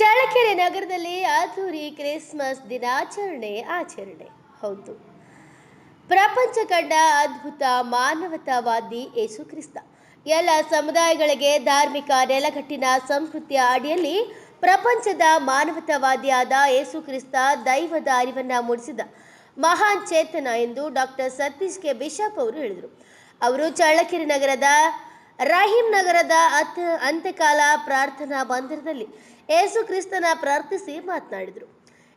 ಚಳ್ಳಕೆರೆ ನಗರದಲ್ಲಿ ಅದ್ದೂರಿ ಕ್ರಿಸ್ಮಸ್ ದಿನಾಚರಣೆ ಆಚರಣೆ. ಹೌದು. ಪ್ರಪಂಚ ಕಂಡ ಅದ್ಭುತ ಮಾನವತಾವಾದಿ ಯೇಸು ಕ್ರಿಸ್ತ ಎಲ್ಲ ಸಮುದಾಯಗಳಿಗೆ ಧಾರ್ಮಿಕ ನೆಲಗಟ್ಟಿನ ಸಂಸ್ಕೃತಿಯ ಅಡಿಯಲ್ಲಿ ಪ್ರಪಂಚದ ಮಾನವತಾವಾದಿಯಾದ ಯೇಸು ಕ್ರಿಸ್ತ ದೈವದ ಅರಿವನ್ನು ಮೂಡಿಸಿದ ಮಹಾನ್ ಚೇತನ ಎಂದು ಡಾಕ್ಟರ್ ಸತೀಶ್ ಕೆ ಬಿಷಪ್ ಅವರು ಹೇಳಿದರು. ಅವರು ಚಳ್ಳಕೆರೆ ನಗರದ ರಹೀಂ ನಗರದ ಅತ್ ಅಂತ್ಯಕಾಲ ಪ್ರಾರ್ಥನಾ ಮಂದಿರದಲ್ಲಿ ಏಸು ಕ್ರಿಸ್ತನ ಪ್ರಾರ್ಥಿಸಿ ಮಾತನಾಡಿದರು.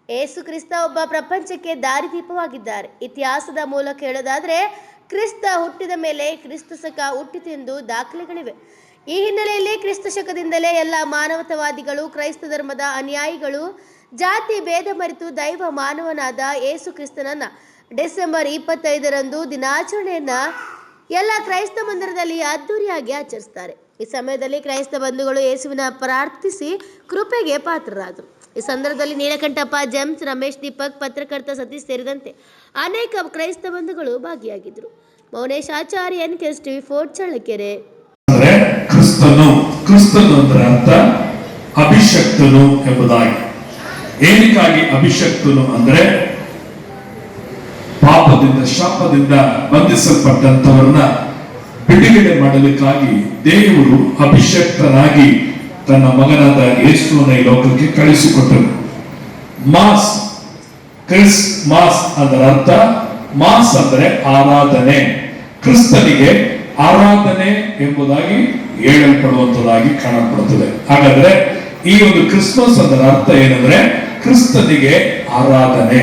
ಏಸು ಕ್ರಿಸ್ತ ಒಬ್ಬ ಪ್ರಪಂಚಕ್ಕೆ ದಾರಿದೀಪವಾಗಿದ್ದಾರೆ. ಇತಿಹಾಸದ ಮೂಲಕ ಹೇಳೋದಾದರೆ, ಕ್ರಿಸ್ತ ಹುಟ್ಟಿದ ಮೇಲೆ ಕ್ರಿಸ್ತ ಶಕ ಹುಟ್ಟಿತೆಂದು ದಾಖಲೆಗಳಿವೆ. ಈ ಹಿನ್ನೆಲೆಯಲ್ಲಿ ಕ್ರಿಸ್ತ ಶಕದಿಂದಲೇ ಎಲ್ಲ ಮಾನವತಾವಾದಿಗಳು, ಕ್ರೈಸ್ತ ಧರ್ಮದ ಅನುಯಾಯಿಗಳು, ಜಾತಿ ಭೇದ ಮರೆತು ದೈವ ಮಾನವನಾದ ಏಸು ಕ್ರಿಸ್ತನನ್ನ ಡಿಸೆಂಬರ್ ಇಪ್ಪತ್ತೈದರಂದು ದಿನಾಚರಣೆಯನ್ನ ಎಲ್ಲ ಕ್ರೈಸ್ತ ಮಂದಿರದಲ್ಲಿ ಅದ್ದೂರಿಯಾಗಿ ಆಚರಿಸ್ತಾರೆ. ಈ ಸಮಯದಲ್ಲಿ ಕ್ರೈಸ್ತ ಬಂಧುಗಳು ಯೇಸುವಿನ ಪ್ರಾರ್ಥಿಸಿ ಕೃಪೆಗೆ ಪಾತ್ರರಾದರು. ಈ ಸಂದರ್ಭದಲ್ಲಿ ನೀಲಕಂಠಪ್ಪ, ಜೆಮ್ಸ್, ರಮೇಶ್, ದೀಪಕ್, ಪತ್ರಕರ್ತ ಸತೀಶ್ ಸೇರಿದಂತೆ ಅನೇಕ ಕ್ರೈಸ್ತ ಬಂಧುಗಳು ಭಾಗಿಯಾಗಿದ್ದರು. Mounesh Acharya N ಕೆಸ್ TV four Challakere. ಕ್ರಿಸ್ತನು ಕ್ರಿಸ್ತನು ಅಂದ್ರೆ ಅಂತ ಅಭಿಷಕ್ತನು ಎಂಬುದಾಗಿ. ಏನಕ್ಕಾಗಿ ಅಭಿಷಕ್ತನು ಅಂದ್ರೆ ಪಾಪದಿಂದ ಶಾಪದಿಂದ ಬಂಧಿಸಲ್ಪಟ್ಟಂತವರನ್ನ ಬಿಡುಗಡೆ ಮಾಡಲಿಕ್ಕಾಗಿ ದೇವರು ಅಭಿಷಕ್ತನಾಗಿ ತನ್ನ ಮಗನಾದ ಯೇಸುವನ ಈ ಲೋಕಕ್ಕೆ ಕಳಿಸಿಕೊಟ್ಟರು ಮಾಸ್, ಕ್ರಿಸ್ ಮಾಸ್ ಅದರ ಅರ್ಥ, ಮಾಸ್ ಅಂದರೆ ಆರಾಧನೆ. ಕ್ರಿಸ್ತನಿಗೆ ಆರಾಧನೆ ಎಂಬುದಾಗಿ ಹೇಳಲ್ಪಡುವಂತದಾಗಿ ಕಾಣಲ್ಪಡುತ್ತದೆ. ಹಾಗಾದ್ರೆ ಈ ಒಂದು ಕ್ರಿಸ್ಮಸ್ ಅದರ ಅರ್ಥ ಏನಂದ್ರೆ ಕ್ರಿಸ್ತನಿಗೆ ಆರಾಧನೆ.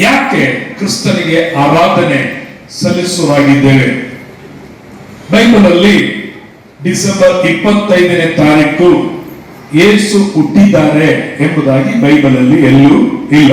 ಯಾಕೆ ಕ್ರಿಸ್ತನಿಗೆ ಆರಾಧನೆ ಸಲ್ಲಿಸುವಾಗಿದ್ದೇವೆ? ಬೈಬಲಲ್ಲಿ ಡಿಸೆಂಬರ್ ಇಪ್ಪತ್ತೈದನೇ ತಾರೀಕು ಯೇಸು ಹುಟ್ಟಿದ್ದಾರೆ ಎಂಬುದಾಗಿ ಬೈಬಲಲ್ಲಿ ಎಲ್ಲೂ ಇಲ್ಲ.